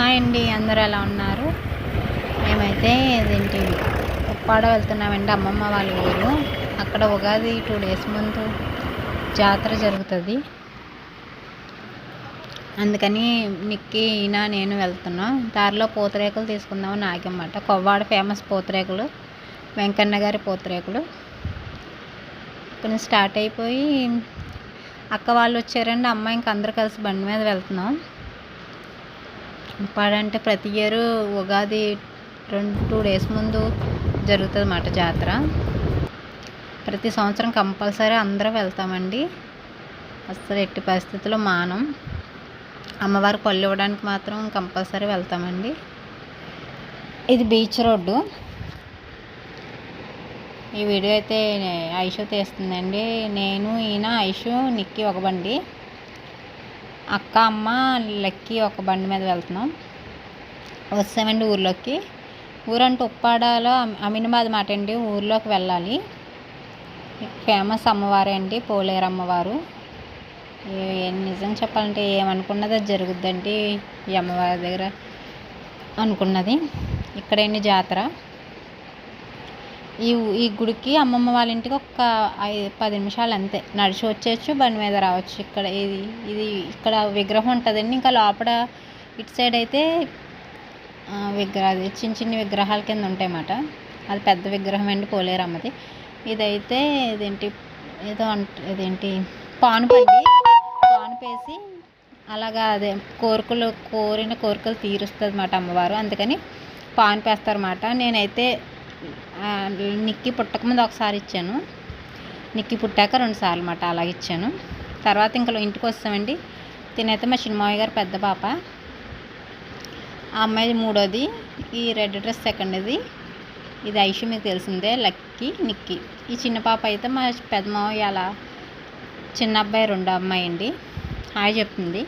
Hi అండి అందరూ ఎలా ఉన్నారు? మేమైతే ఇదేంటి ఉప్పాడ వెళ్తున్నామండి అమ్మమ్మ వాళ్ళ ఊరు. అక్కడ ఉగాది టూ డేస్ ముందు జాతర జరుగుతుంది. అందుకని నిక్కి ఈయన నేను వెళ్తున్నాం. దారిలో పూతరేకులు తీసుకుందామని ఆగమాట కొవ్వాడ ఫేమస్ పూతరేకులు వెంకన్న గారి పూతరేకులు. కొంచెం స్టార్ట్ అయిపోయి అక్క వాళ్ళు వచ్చారండి అమ్మ ఇంక అందరు కలిసి బండి మీద వెళ్తున్నాం. పాడంటే ప్రతి ఇయర్ ఉగాది రెండు టూ డేస్ ముందు జరుగుతుంది అన్నమాట జాతర. ప్రతి సంవత్సరం కంపల్సరీ అందరం వెళ్తామండి. అసలు ఎట్టి పరిస్థితుల్లో మానం. అమ్మవారి పళ్ళు ఇవ్వడానికి మాత్రం కంపల్సరీ వెళ్తామండి. ఇది బీచ్ రోడ్డు. ఈ వీడియో అయితే ఐషు తీస్తుందండి. నేను ఈయన ఐషు నిక్కి ఒక బండి. అక్క అమ్మ లెక్కి ఒక బండి మీద వెళ్తున్నాం. వస్తామండి ఊర్లోకి. ఊరంటే ఉప్పాడలో అమీనాబాద్ మాట అండి ఊర్లోకి వెళ్ళాలి. ఫేమస్ అమ్మవారే అండి పోలేరు అమ్మవారు. నిజం చెప్పాలంటే ఏమనుకున్నది అది జరుగుద్దండి ఈ అమ్మవారి దగ్గర అనుకున్నది. ఇక్కడేంటి జాతర? ఈ ఈ గుడికి అమ్మమ్మ వాళ్ళ ఇంటికి ఒక ఐదు పది నిమిషాలు అంతే. నడిచి వచ్చేయచ్చు బండి మీద రావచ్చు. ఇక్కడ ఇది ఇది ఇక్కడ విగ్రహం ఉంటుందండి. ఇంకా లోపల ఇటు సైడ్ అయితే విగ్రహ అది చిన్న చిన్న విగ్రహాల కింద ఉంటాయన్నమాట. అది పెద్ద విగ్రహం అండి పోలేరమ్మది. ఇదైతే ఇదేంటి ఏదో అంట ఇదేంటి పానుపండి పానుపేసి అలాగా అదే కోరికలు కోరిన కోరికలు తీరుస్తుంది అన్నమాట అమ్మవారు. అందుకని పాను పేస్తారన్నమాట. నేనైతే ఆ, నిక్కి పుట్టకముందు ఒకసారి ఇచ్చాను. నిక్కి పుట్టాక రెండుసార్లు మాట అలాగే ఇచ్చాను. తర్వాత ఇంకా ఇంటికి వస్తామండి. తినైతే మా చిన్నమావి గారు పెద్ద పాప. ఆ అమ్మాయి మూడోది. ఈ రెడ్ డ్రెస్ సెకండ్ది. ఇది ఐషు మీకు తెలిసిందే లక్కీ నిక్కి. ఈ చిన్న పాప అయితే మా పెద్ద మావయ్య అలా చిన్న అబ్బాయి రెండో అమ్మాయి అండి. హాయ్ చెప్తుంది.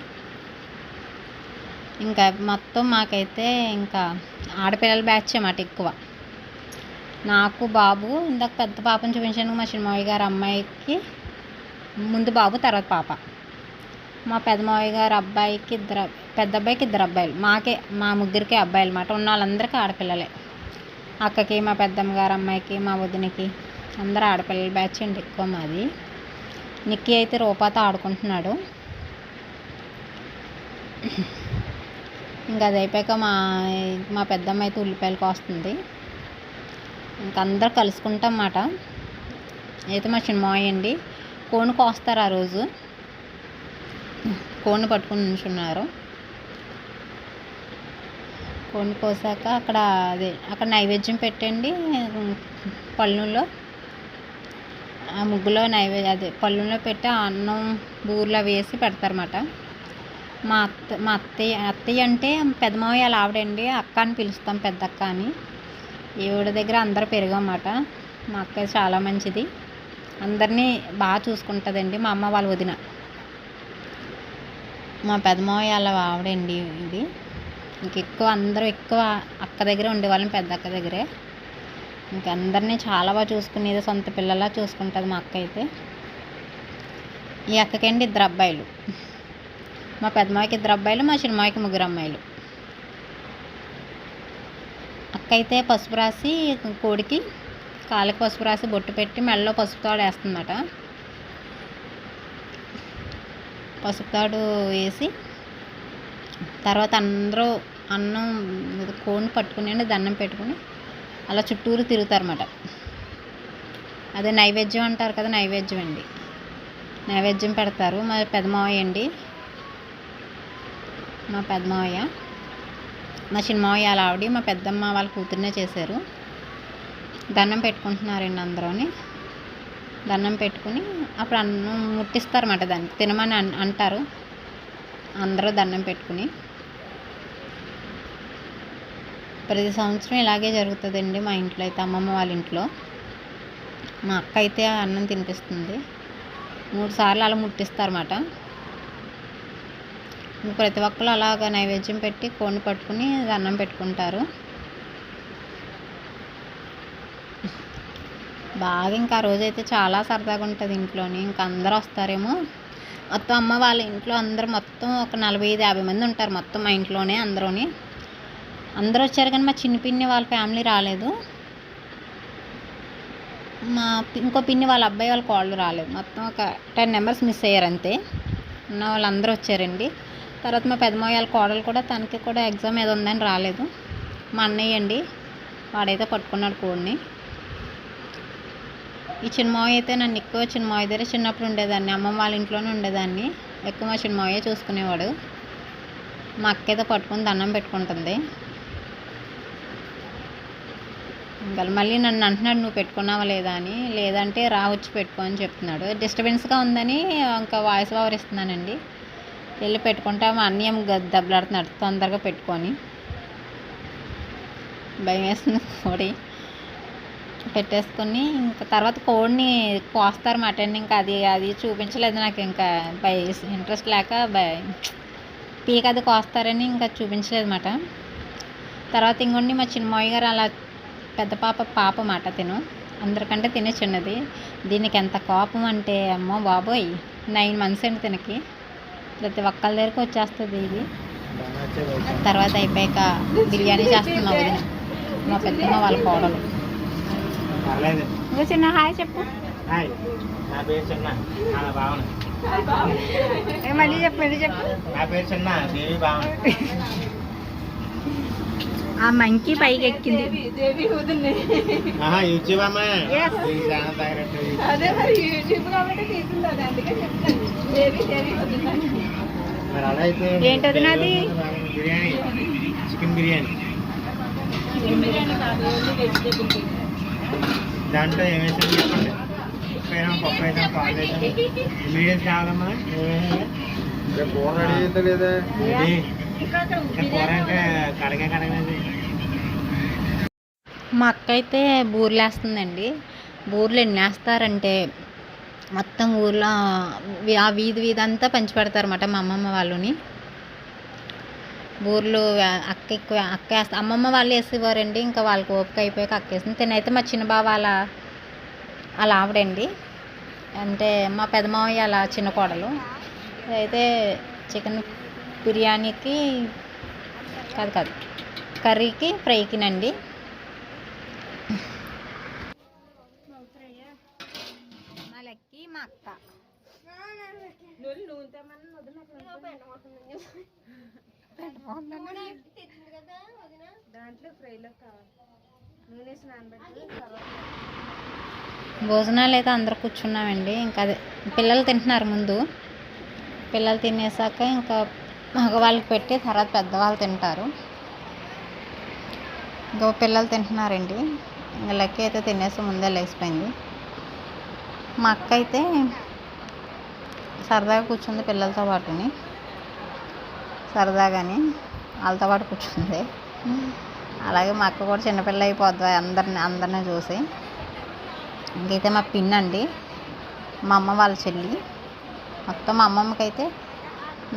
ఇంకా మొత్తం మాకైతే ఇంకా ఆడపిల్లల బ్యాచ్ అన్నమాట ఎక్కువ. నాకు బాబు ఇందాక పెద్ద పాపను చూపించాను మా చిన్నమావయ్య గారు అమ్మాయికి ముందు బాబు తర్వాత పాప. మా పెద్దమావయ్య గారు అబ్బాయికి ఇద్దరు పెద్ద అబ్బాయికి ఇద్దరు అబ్బాయిలు. మాకే మా ముగ్గురికి అబ్బాయిలు అన్నమాట. ఉన్న వాళ్ళందరికీ ఆడపిల్లలే. అక్కకి మా పెద్దమ్మ గారు అమ్మాయికి మా వదినకి అందరూ ఆడపిల్లల బ్యాచ్ అండి ఎక్కువ మాది. నిక్కీ అయితే రూపాతో ఆడుకుంటున్నాడు. ఇంకా అది అయిపోయాక మా మా పెద్దమ్మ అయితే ఉల్లిపాయలు కోస్తుంది. ఇంక అందరు కలుసుకుంటాం అన్నమాట అయితే మా చిన్నమావయ్య అండి కోను కోస్తారు ఆ రోజు. కోడిని పట్టుకుని నించున్నారు. కోడిని కోసాక అక్కడ అదే అక్కడ నైవేద్యం పెట్టండి పళ్ళులో. ఆ ముగ్గులో నైవేద్యం అదే పళ్ళులో పెట్టి ఆ అన్నం బూర్లో వేసి పెడతారన్నమాట. మా అత్త మా అత్తయ్య అత్తయ్య అంటే పెద్దమావయ్య అలా ఆవిడండి అక్క అని పిలుస్తాం పెద్ద అక్క అని. ఈవిడ దగ్గర అందరు పెరిగామన్నమాట. మా అక్క చాలా మంచిది. అందరినీ బాగా చూసుకుంటుందండి మా అమ్మ వాళ్ళ వదిన. మా పెద్దమావయ్య వాళ్ళ ఆవిడండి ఇది. ఇంక ఎక్కువ అందరూ ఎక్కువ అక్క దగ్గర ఉండేవాళ్ళం పెద్ద అక్క దగ్గరే. ఇంక అందరినీ చాలా బాగా చూసుకునేది సొంత పిల్లలా చూసుకుంటుంది మా అక్క అయితే. ఈ అక్కకండి ఇద్దరు అబ్బాయిలు. మా పెద్దమ్మాయికి ఇద్దరు అబ్బాయిలు మా చిన్నమ్మాయికి ముగ్గురు అమ్మాయిలు. అక్క అయితే పసుపు రాసి కోడికి కాళ్ళకి పసుపు రాసి బొట్టు పెట్టి మెడలో పసుపు తాడు వేస్తుందన్నమాట. పసుపు తాడు వేసి తర్వాత అందరూ అన్నం కోడిని పట్టుకుని దండం పెట్టుకుని అలా చుట్టూరు తిరుగుతారన్నమాట. అదే నైవేద్యం అంటారు కదా నైవేద్యం అండి. నైవేద్యం పెడతారు మా పెద్ద మావయ్య అండి. మా పెద్ద మావయ్య మా చిన్న అలా వాళ్ళ ఆవిడ మా పెద్దమ్మ వాళ్ళ కూతురునే చేశారు. దండం పెట్టుకుంటున్నారండి అందరూని. దండం పెట్టుకుని అప్పుడు అన్నం ముట్టిస్తారన్నమాట దాన్ని తినమని అన్- అంటారు. అందరూ దండం పెట్టుకుని. ప్రతి సంవత్సరం ఇలాగే జరుగుతుందండి మా ఇంట్లో అయితే అమ్మమ్మ వాళ్ళ ఇంట్లో. మా అక్క అయితే అన్నం తినిపిస్తుంది. మూడు సార్లు అలా ముట్టిస్తారన్నమాట. ప్రతి ఒక్కరు అలాగ నైవేద్యం పెట్టి కోడిని పట్టుకుని దండం పెట్టుకుంటారు. బాగా ఇంకా ఆ రోజైతే చాలా సరదాగా ఉంటుంది ఇంట్లోని. ఇంకా అందరూ వస్తారేమో. మొత్తం అమ్మ వాళ్ళ ఇంట్లో అందరూ మొత్తం ఒక నలభై ఐదు యాభై మంది ఉంటారు మొత్తం మా ఇంట్లోనే అందరూని. అందరూ వచ్చారు కానీ మా చిన్న పిన్ని వాళ్ళ ఫ్యామిలీ రాలేదు. మా ఇంకో పిన్ని వాళ్ళ అబ్బాయి వాళ్ళ కోళ్ళు రాలేదు. మొత్తం ఒక టెన్ మెంబర్స్ మిస్ అయ్యారు అంతే. ఉన్న వాళ్ళందరూ వచ్చారండి. తర్వాత మా పెద్దమ్మ వాళ్ళ కోడలు కూడా తనకి కూడా ఎగ్జామ్ ఏదో ఉందని రాలేదు. మా అన్నయ్య అండి వాడైతే పట్టుకున్నాడు కోడిని. ఈ చిన్నమావి అయితే నన్ను ఎక్కువ చిన్నమావి దగ్గర చిన్నప్పుడు ఉండేదాన్ని. అమ్మమ్మ వాళ్ళ ఇంట్లోనే ఉండేదాన్ని. ఎక్కువ మా చిన్నమావయ్య చూసుకునేవాడు. మా అక్క అయితే పట్టుకుని దండం పెట్టుకుంటుంది. ఇంకా మళ్ళీ నన్ను అంటున్నాడు నువ్వు పెట్టుకున్నావా లేదా? అని. లేదంటే రా వచ్చి పెట్టుకో అని చెప్తున్నాడు. డిస్టర్బెన్స్గా ఉందని ఇంకా వాయిస్ ఓవర్ ఇస్తున్నానండి. వెళ్ళి పెట్టుకుంటా మా అన్నయ్య గ- దెబ్బలాడుతున్నాడు తొందరగా పెట్టుకొని. భయం వేస్తుంది కోడి. పెట్టేసుకొని ఇంకా తర్వాత కోడిని కోస్తారు మటన్ ఇంకా అది అది చూపించలేదు నాకు ఇంకా భయ ఇంట్రెస్ట్ లేక బై పీక అది కోస్తారని ఇంకా చూపించలేదు మాట. తర్వాత ఇంకొండి మా చిన్నమ్మాయి గారు అలా పెద్ద పాప పాప మాట తిను. అందరికంటే తినే చిన్నది. దీనికి ఎంత కోపం అంటే అమ్మో బాబోయ్ నైన్ మంత్స్ అండి తినకి. ప్రతి ఒక్కళ్ళ దగ్గరికి వచ్చేస్తుంది ఇది. తర్వాత అయిపోయాక బిర్యానీ చేస్తుంది మా వదిన. మా పెద్దమ్మ వాళ్ళ కోడలు. ఇంకా చిన్న హాయ్ చెప్పు. హాయ్. నా పేరు చిన్న. భావన. మళ్ళీ చెప్పు మళ్ళీ చెప్పు. నా పేరు చిన్న. దేవి భావన. ఆ మంకీ పైకి ఎక్కింది. దేవి వదిలే ఆహా యూట్యూబ్ అమ్మా? Yes. ఈ ఛానల్ తగినట్టు అదే మరి యూట్యూబ్ కాబట్టి తీసింది అది అందుకే చెప్తాను. దేవి దేవి వదిలేని మరి అలా అయితే ఏంటి వదినాది? బిర్యానీ. చికెన్ బిర్యానీ. దాంట్లో ఏం వేసాం చెప్పండి ఉప్పు పప్పు వేసాం పాలు వేసాం ఇంగ్రీడియంట్స్ కావాలమ్మా? ఏమేమి? కూర రెడీ అయితే లేదా? మా అక్క అయితే బూరెలు వేస్తుందండి బూరెలు ఎన్ని వేస్తారంటే మొత్తం ఊర్లో ఆ వీధి వీధి అంతా పెడతారన్నమాట మా అమ్మమ్మ వాళ్ళని. బూరెలు అక్క ఎక్కువ అక్క వేస్తా అమ్మమ్మ వాళ్ళు వేసేవారండి. ఇంకా వాళ్ళకి ఓపిక అయిపోయాక అక్క వేసింది తినైతే మా చిన్న బావ వాళ్ళ అలా ఆవిడండి. అంటే మా పెదమావయ్య అలా చిన్న కోడలు. అయితే చికెన్ బిర్యానీకి కాదు కాదు కర్రీకి ఫ్రైకినండి మా లక్కి మా అక్క. భోజనాలు అయితే అందరూ కూర్చున్నామండి. ఇంకా అదే పిల్లలు తింటున్నారు ముందు. పిల్లలు తినేసాక ఇంకా మగవాళ్ళకి పెట్టి తర్వాత పెద్దవాళ్ళు తింటారు. ఇంకో పిల్లలు తింటున్నారండి. ఇంకా లెక్క అయితే తినేసి ముందే లేచిపోయింది. మా అక్క అయితే సరదాగా కూర్చుంది పిల్లలతో పాటుని. సరదాగాని వాళ్ళతో పాటు కూర్చుంది. అలాగే మా అక్క కూడా చిన్నపిల్ల అయిపోద్ది అందరిని అందరిని చూసి. ఇంకైతే మా పిన్ అండి మా అమ్మ వాళ్ళ చెల్లి. మొత్తం మా అమ్మమ్మకి అయితే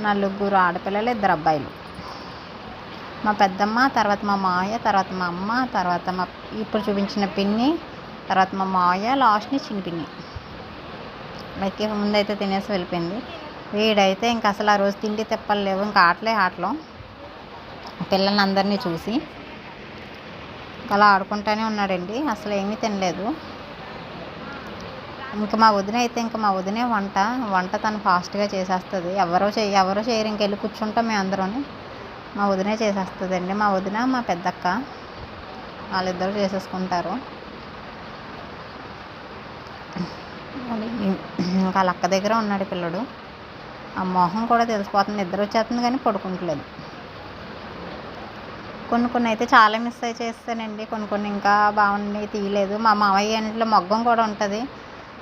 నలుగురు ఆడపిల్లలు ఇద్దరు అబ్బాయిలు. మా పెద్దమ్మ తర్వాత మా మావయ్య తర్వాత మా అమ్మ తర్వాత మా ఇప్పుడు చూపించిన పిన్ని తర్వాత మా మావయ్య లాస్ట్ని చిన్న పిన్ని. బయటికి ముందైతే తినేసి వెళ్ళిపోయింది. వీడైతే ఇంకా అసలు ఆ రోజు తిండి తిప్పలు లేవు ఇంకా ఆటలే ఆటలు. పిల్లల్ని అందరినీ చూసి అలా ఆడుకుంటానే ఉన్నాడండి. అసలు ఏమీ తినలేదు. ఇంకా మా వదిన అయితే ఇంకా మా వదినే వంట వంట తను ఫాస్ట్గా చేసేస్తుంది. ఎవరో చే ఎవరో చేయరు. ఇంకెళ్ళి కూర్చుంటాం మేము అందరం మా వదినే చేసేస్తుందండి. మా వదిన మా పెద్దక్క వాళ్ళిద్దరూ చేసేసుకుంటారు. ఇంకా వాళ్ళ అక్క దగ్గర ఉన్నాడు పిల్లడు. ఆ మొహం కూడా తెలిసిపోతుంది. నిద్ర వచ్చేస్తుంది కానీ పడుకుంటలేదు. కొన్ని కొన్ని అయితే చాలా మిస్ అయి చేస్తానండి. కొన్ని కొన్ని ఇంకా బాగుండి తీయలేదు. మా మామయ్య ఇంట్లో మగ్గం కూడా ఉంటుంది.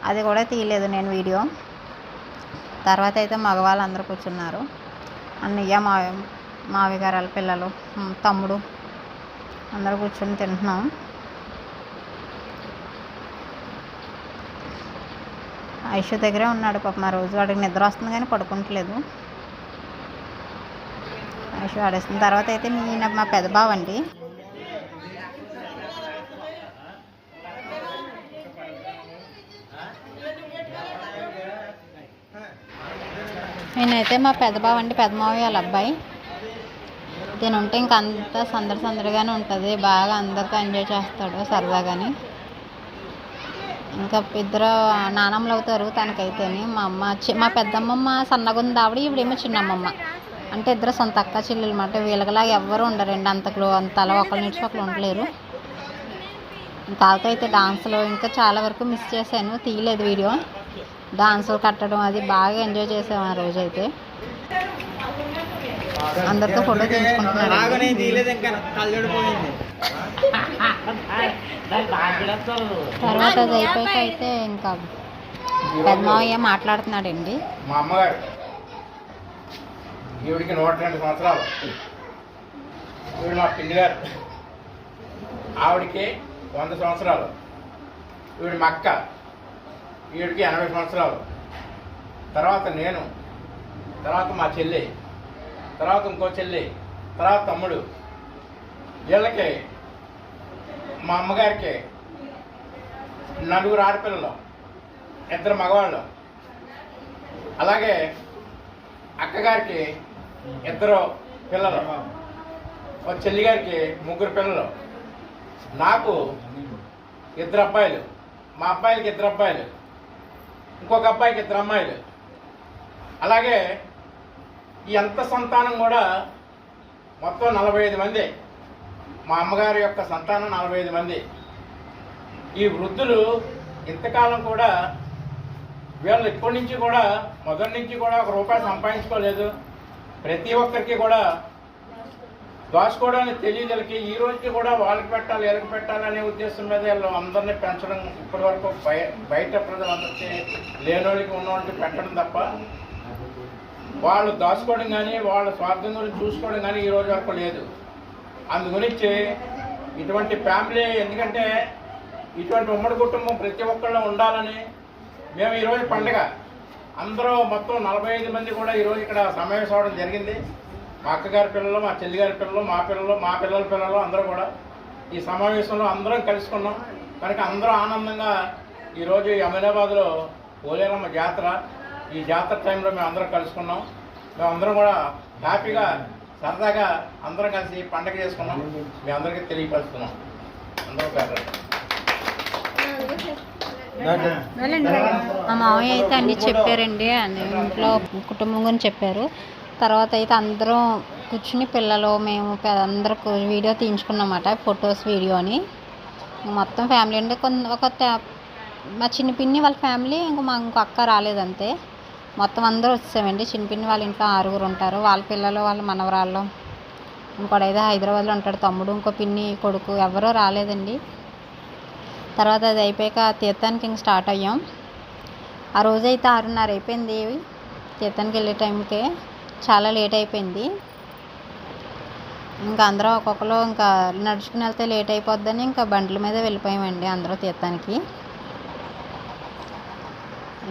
అది కూడా తీయలేదు నేను వీడియో. తర్వాత అయితే మగవాళ్ళు అందరూ కూర్చున్నారు. అన్నయ్య మా మావి గారు వాళ్ళ పిల్లలు తమ్ముడు అందరూ కూర్చొని తింటున్నాం. ఐషు దగ్గరే ఉన్నాడు పాప. మా రోజు వాడికి నిద్ర వస్తుంది కానీ పడుకుంటలేదు. ఐషు ఆడేస్తుంది. తర్వాత అయితే ఈయన మా పెద్ద బావండి. నేనైతే మా పెద్ద బావ అంటే పెద్ద వాళ్ళ అబ్బాయి. దీని ఉంటే ఇంక అంతా సందడి సందడిగానే ఉంటుంది. బాగా అందరితో ఎంజాయ్ చేస్తాడు సరదాగాని. ఇంకా ఇద్దరు నానమ్మలు అవుతారు తనకైతేని. మా అమ్మ చి- మా పెద్దమ్మమ్మ సన్నగుంది ఆవిడ ఈవిడేమో చిన్నమ్మమ్మ. అంటే ఇద్దరు సొంత అక్క చెల్లెలు మాట. వీళ్ళకిలాగా ఎవ్వరూ ఉండరండి. అంతకులు అంత అలా ఒకళ్ళు నుంచి ఒకళ్ళు ఉండలేరు. తాత అయితే డాన్స్లో ఇంకా చాలా వరకు మిస్ చేశాను. తీయలేదు వీడియో. డాన్సులు కట్టడం అది బాగా ఎంజాయ్ చేసాము ఆ రోజు అయితే అందరితో ఫోటో తీసుకుంటున్నారు తర్వాత అది అయిపోయాక అయితే ఇంకా పెద్ద మావయ్య మాట్లాడుతున్నాడండి. మా అమ్మగారు. ఈవిడికి నూట రెండు సంవత్సరాలు. ఈవిడ మా గారు ఆవిడికి వంద సంవత్సరాలు. ఈవిడ మా వీడికి ఎనభై సంవత్సరాలు. తర్వాత నేను తర్వాత మా చెల్లి తర్వాత ఇంకో చెల్లి తర్వాత తమ్ముడు. వీళ్ళకి మా అమ్మగారికి నలుగురు ఆడపిల్లలు ఇద్దరు మగవాళ్ళు. అలాగే అక్కగారికి ఇద్దరు పిల్లలు. ఒక చెల్లి గారికి ముగ్గురు పిల్లలు. నాకు ఇద్దరు అబ్బాయిలు. మా అబ్బాయిలకి ఇద్దరు అబ్బాయిలు. ఇంకొక అబ్బాయికి ఇద్దరు అమ్మాయిలు. అలాగే ఈ అంత సంతానం కూడా మొత్తం నలభై ఐదు మంది. మా అమ్మగారి యొక్క సంతానం నలభై ఐదు మంది. ఈ వృద్ధులు ఇంతకాలం కూడా వీళ్ళు ఇప్పటి నుంచి కూడా మొదటి నుంచి కూడా ఒక రూపాయి సంపాదించుకోలేదు. ప్రతి ఒక్కరికి కూడా దోచుకోవడానికి తెలియదలకి ఈ రోజుకి కూడా వాళ్ళకి పెట్టాలి వీళ్ళకి పెట్టాలి అనే ఉద్దేశం మీద వీళ్ళు అందరినీ పెంచడం ఇప్పటి వరకు బయ బయట ప్రజలందరికీ లేనోళ్ళకి ఉన్నోళ్ళకి పెట్టడం తప్ప వాళ్ళు దాచుకోవడం కానీ వాళ్ళ స్వార్థం గురించి చూసుకోవడం కానీ ఈ రోజు వరకు లేదు. అందు గురించి ఇటువంటి ఫ్యామిలీ ఎందుకంటే ఇటువంటి ఉమ్మడి కుటుంబం ప్రతి ఒక్కళ్ళు ఉండాలని మేము ఈరోజు పండుగ. అందరూ మొత్తం నలభై ఐదు మంది కూడా ఈరోజు ఇక్కడ సమావేశం అవడం జరిగింది. మా అక్కగారి పిల్లలు మా చెల్లిగారి పిల్లలు మా పిల్లలు మా పిల్లల పిల్లలు అందరూ కూడా ఈ సమావేశంలో అందరం కలుసుకున్నాం. కనుక అందరూ ఆనందంగా ఈరోజు ఈ అమీనాబాద్లో పోలేరమ్మ జాతర ఈ జాతర టైంలో మేము అందరం కలుసుకున్నాం. మేము అందరం కూడా హ్యాపీగా సరదాగా అందరం కలిసి పండగ చేసుకున్నాం. మీ అందరికీ తెలియపరుస్తున్నాం. అందరూ పేద మా మామయ్య అయితే అన్నీ చెప్పారండి అన్ని ఇంట్లో కుటుంబం గురించి చెప్పారు. తర్వాత అయితే అందరం కూర్చుని పిల్లలు మేము అందరూ వీడియో తీయించుకున్నమాట ఫొటోస్ వీడియోని మొత్తం ఫ్యామిలీ అంటే కొంత ఒక మా చిన్న పిన్ని వాళ్ళ ఫ్యామిలీ ఇంకా మా ఇంకో అక్క రాలేదంతే మొత్తం అందరూ వచ్చామండి చిన్న పిన్ని వాళ్ళ ఇంట్లో ఆరుగురు ఉంటారు. వాళ్ళ పిల్లలు వాళ్ళ మనవరాళ్ళు. ఇంకోడైతే హైదరాబాద్లో ఉంటాడు తమ్ముడు ఇంకో పిన్ని కొడుకు ఎవరో రాలేదండి. తర్వాత అది అయిపోయాక తీర్థానికి ఇంక స్టార్ట్ అయ్యాం. ఆ రోజైతే ఆరున్నర అయిపోయింది. తీర్థానికి వెళ్ళే టైంకే చాలా లేట్ అయిపోయింది. ఇంకా అందరూ ఒక్కొక్కరు ఇంకా నడుచుకుని వెళ్తే లేట్ అయిపోద్దని ఇంకా బండ్ల మీద వెళ్ళిపోయామండి అందరూ తీర్థానికి.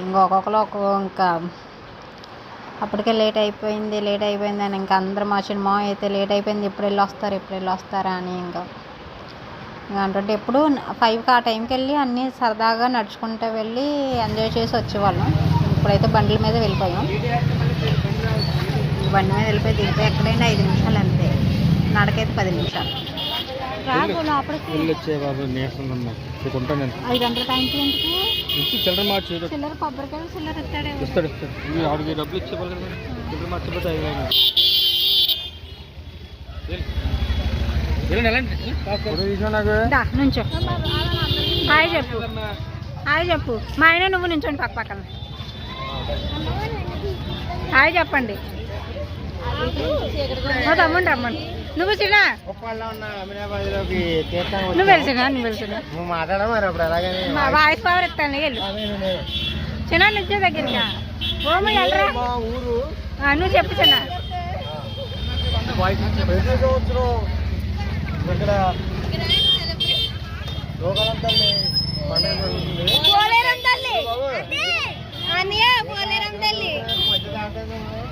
ఇంకా ఒక్కొక్కరు ఒక్కొక్క ఇంకా అప్పటికే లేట్ అయిపోయింది లేట్ అయిపోయింది అని ఇంకా అందరూ మా చిన్న అయితే లేట్ అయిపోయింది ఎప్పుడు వెళ్ళి వస్తారు ఎప్పుడు వెళ్ళి వస్తారా అని ఇంకా ఇంకా అంటుంటే ఎప్పుడు ఫైవ్కి ఆ టైంకి వెళ్ళి అన్నీ సరదాగా నడుచుకుంటూ వెళ్ళి ఎంజాయ్ చేసి వచ్చేవాళ్ళం. ఇప్పుడైతే బండ్ల మీద వెళ్ళిపోయాం. బండి మీద వెళ్ళిపోయి దిగిపోయి ఎక్కడైనా ఐదు నిమిషాలు అంతే. నడకైతే పది నిమిషాలు. లోపలికి. బాబు ఐదు గంటల టైంకి ఎందుకు? ఇంటి చిల్లర మార్చి చిల్లర కొబ్బరికాయలు చిల్లర ఇస్తాడే ఇస్తాడు ఇస్తాడు. ఇవి ఆడికి డబ్బులు ఇచ్చేవాళ్ళు కదా చిల్లర మార్చిపోతే ఐదు వేలు. ఫోటో తీసినా నాకు దా నుంచో. హాయ్ చెప్పు. హాయ్ చెప్పు. మా ఆయన నువ్వు నించోండి పక్క పక్కన. హాయ్ చెప్పండి. మా తమ్ముడు రమ్మండి నువ్వు చిన్న. నువ్వు వెళ్తున్నా నువ్వు వెళ్తున్నా. మా వాయిస్ పవర్ ఇస్తాను వెళ్ళు. చిన్న నుంచో దగ్గరికి ఓమ వెళ్ళరా నువ్వు చెప్పు చిన్న.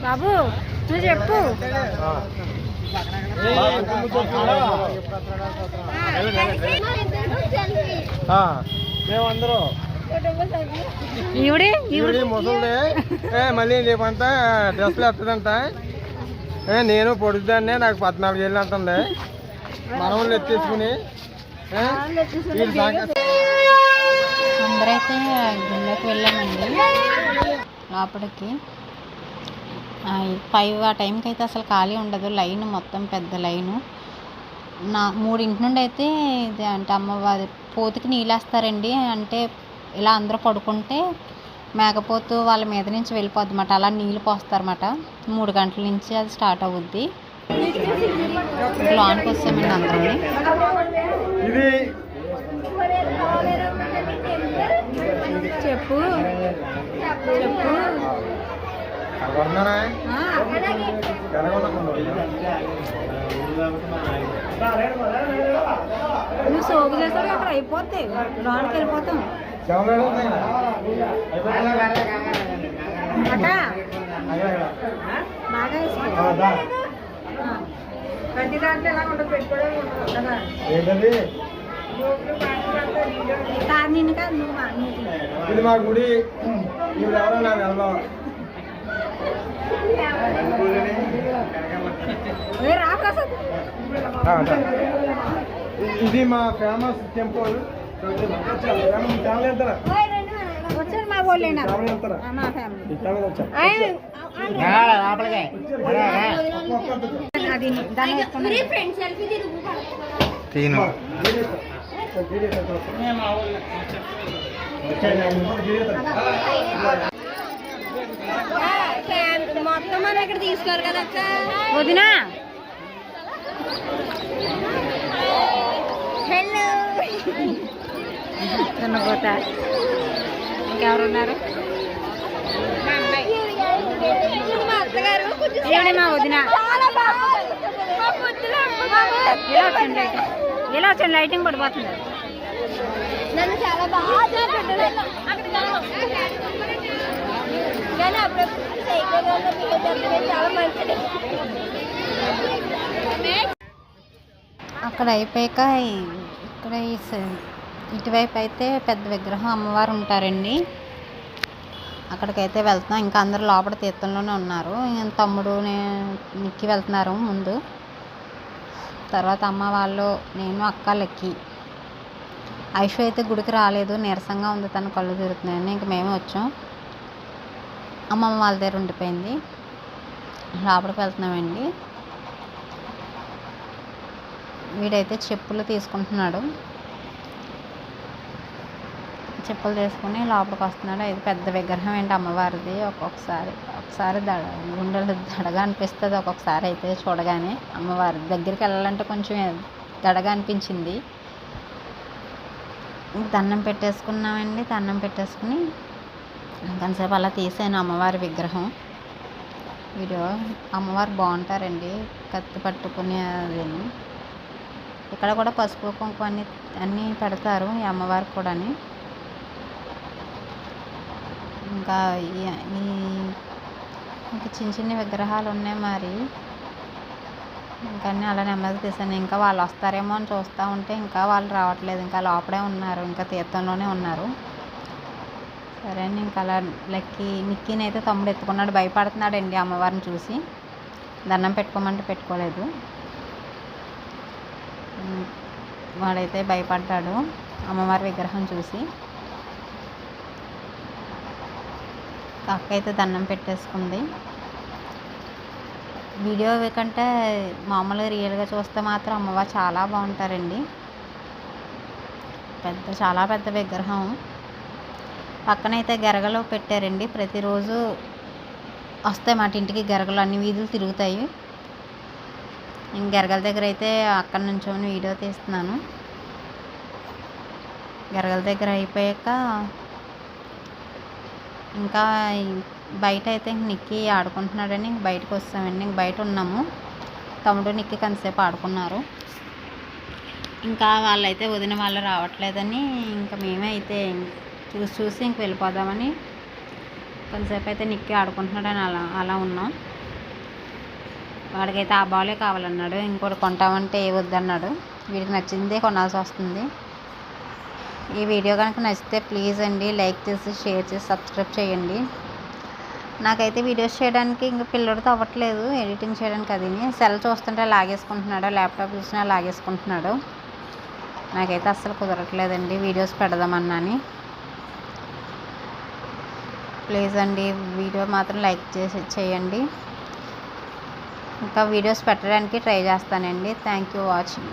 బాబు నువ్వు చెప్పు. మేమందరం. ఈవిడే ఈవిడ ముసలిదే. ఏ, మళ్ళీ రేపంతా డ్రెస్సులు ఎత్తదంట ఏ, నేను పొడుద్దాన్నే నాకు పద్నాలుగు ఏళ్ళు అంటుంది. మనవులు ఎత్తేసుకుని అందరైతే గుళ్ళోకి వెళ్ళామండి. లోపలికి. ఫైవ్ ఆ టైంకి అయితే అసలు ఖాళీ ఉండదు. లైన్ మొత్తం పెద్ద లైను. నా మూడింటి నుండి అయితే ఇది అంటే అమ్మవారి పోతుకి నీళ్ళేస్తారండి. అంటే ఇలా అందరూ పడుకుంటే మేకపోతు వాళ్ళ మీద నుంచి వెళ్ళిపోద్ది అన్నమాట అలా నీళ్ళు పోస్తారన్నమాట. మూడు గంటల నుంచి అది స్టార్ట్ అవుద్ది. లోనికి వస్తామండి అందరం ఇది చెప్పు. చెప్పు. నువ్వు సోగు చేస్తాడు అక్కడ అయిపోతాయి. లోనికి వెళ్ళిపోతాం. ప్రతి దాంట్లో ఎలా ఉంటుంది పెట్టుకోవడం ఏంటది? కాదు నిన్ను కాదు నువ్వు. ఇది మా గుడి. ఇవి ఎవరో నాకు వెళ్దాం ఏ రా ప్రసాద్ ఇది మా ఫేమస్ టెంపుల్. వెళ్తారా? వచ్చారు మా మా ఫ్యామిలీ. తీను మొత్తం మనం ఇక్కడ తీసుకోరు కదా అక్క వదినా. హలో. చిన్నపోతా ఇంకెవరున్నారు? ఈవిడే మా వదిన? వచ్చండి లైటింగ్? లైటింగ్ పడిపోతుంది? నన్ను చాలా బాగా కానీ అప్పుడప్పుడు సైకిల్ వల్ల చాలా మంచిది. అక్కడ అయిపోయాక ఇక్కడ ఈ స- ఇటువైపు అయితే పెద్ద విగ్రహం అమ్మవారు ఉంటారండి. అక్కడికైతే వెళ్తున్నాం. ఇంకా అందరు లోపల తీర్థంలోనే ఉన్నారు. తమ్ముడు నిక్కి వెళ్తున్నారు ముందు. తర్వాత అమ్మ వాళ్ళు నేను అక్క లెక్కి. ఐషు అయితే గుడికి రాలేదు. నీరసంగా ఉంది. తన కళ్ళు తిరుగుతున్నాయని ఇంక మేమే వచ్చాం. అమ్మమ్మ వాళ్ళ దగ్గర ఉండిపోయింది. లోపలికి వెళ్తున్నామండి. వీడైతే చెప్పులు తీసుకుంటున్నాడు. చెప్పులు తీసుకుని లోపలికి వస్తున్నాడు. ఇది పెద్ద విగ్రహం ఏంటి అమ్మవారిది? ఒక్కొక్కసారి ఒకసారి దడ గుండెలు దడగా అనిపిస్తుంది. ఒక్కొక్కసారి అయితే చూడగానే అమ్మవారి దగ్గరికి వెళ్ళాలంటే కొంచెం దడగా అనిపించింది. దండం పెట్టేసుకున్నామండి. దండం పెట్టేసుకుని ఇంకొంతసేపు అలా తీసాను అమ్మవారి విగ్రహం. వీడియో అమ్మవారు బాగుంటారండి. కత్తి పట్టుకునే ఇక్కడ కూడా పసుపు కుంకుమ అన్ని అన్నీ పెడతారు ఈ అమ్మవారికి కూడాని. ఇంకా ఈ ఇంకా చిన్న చిన్న విగ్రహాలు ఉన్నాయి మరి. ఇంకా అలా నెమ్మది తీసాను ఇంకా వాళ్ళు వస్తారేమో అని చూస్తూ ఉంటే ఇంకా వాళ్ళు రావట్లేదు. ఇంకా లోపలే ఉన్నారు. ఇంకా తీర్థంలోనే ఉన్నారు. సరే అండి ఇంకా అలా లెక్కి నిక్కీని అయితే తమ్ముడు ఎత్తుకున్నాడు. భయపడుతున్నాడండి అమ్మవారిని చూసి. దండం పెట్టుకోమంటే పెట్టుకోలేదు. వాడైతే భయపడ్డాడు అమ్మవారి విగ్రహం చూసి. అక్క అయితే దండం పెట్టేసుకుంది. వీడియో కంటే మామూలుగా రియల్గా చూస్తే మాత్రం అమ్మవారు చాలా బాగుంటారండి. పెద్ద చాలా పెద్ద విగ్రహం. పక్కనైతే గరగలు పెట్టారండి. ప్రతిరోజు వస్తాయి మాట ఇంటికి గరగలు. అన్ని వీధులు తిరుగుతాయి. ఇంక గరగల దగ్గర అయితే అక్కడ నుంచోని వీడియో తీస్తున్నాను. గరగల దగ్గర అయిపోయాక ఇంకా బయట అయితే ఇంక నిక్కి ఆడుకుంటున్నాడని ఇంక బయటకు వస్తామండి. ఇంక బయట ఉన్నాము. తమ్ముడు నిక్కి కొంతసేపు ఆడుకున్నారు. ఇంకా వాళ్ళైతే వదిన వాళ్ళు రావట్లేదని ఇంకా మేమే అయితే చూసి చూసి ఇంక వెళ్ళిపోదామని కొంతసేపు అయితే నిక్కి ఆడుకుంటున్నాడని అలా అలా ఉన్నాం. వాడికైతే ఆ బాలే కావాలన్నాడు ఇంకోటి కొంటామంటే ఏ వద్దన్నాడు. వీడికి నచ్చిందే కొనాల్సి వస్తుంది. ఈ వీడియో కనుక నచ్చితే ప్లీజ్ అండి లైక్ చేసి షేర్ చేసి సబ్స్క్రైబ్ చేయండి. నాకైతే వీడియోస్ చేయడానికి ఇంక పిల్లడితో అవ్వట్లేదు ఎడిటింగ్ చేయడానికి అది సెల్ చూస్తుంటే లాగేసుకుంటున్నాడు ల్యాప్టాప్ చూసినా లాగేసుకుంటున్నాడు. నాకైతే అస్సలు కుదరట్లేదండి వీడియోస్ పెడదామన్నాని. ప్లీజ్ అండి వీడియో మాత్రం లైక్ చేసి చేయండి. ఇంకా వీడియోస్ పెట్టడానికి ట్రై చేస్తానండి. Thank you watching.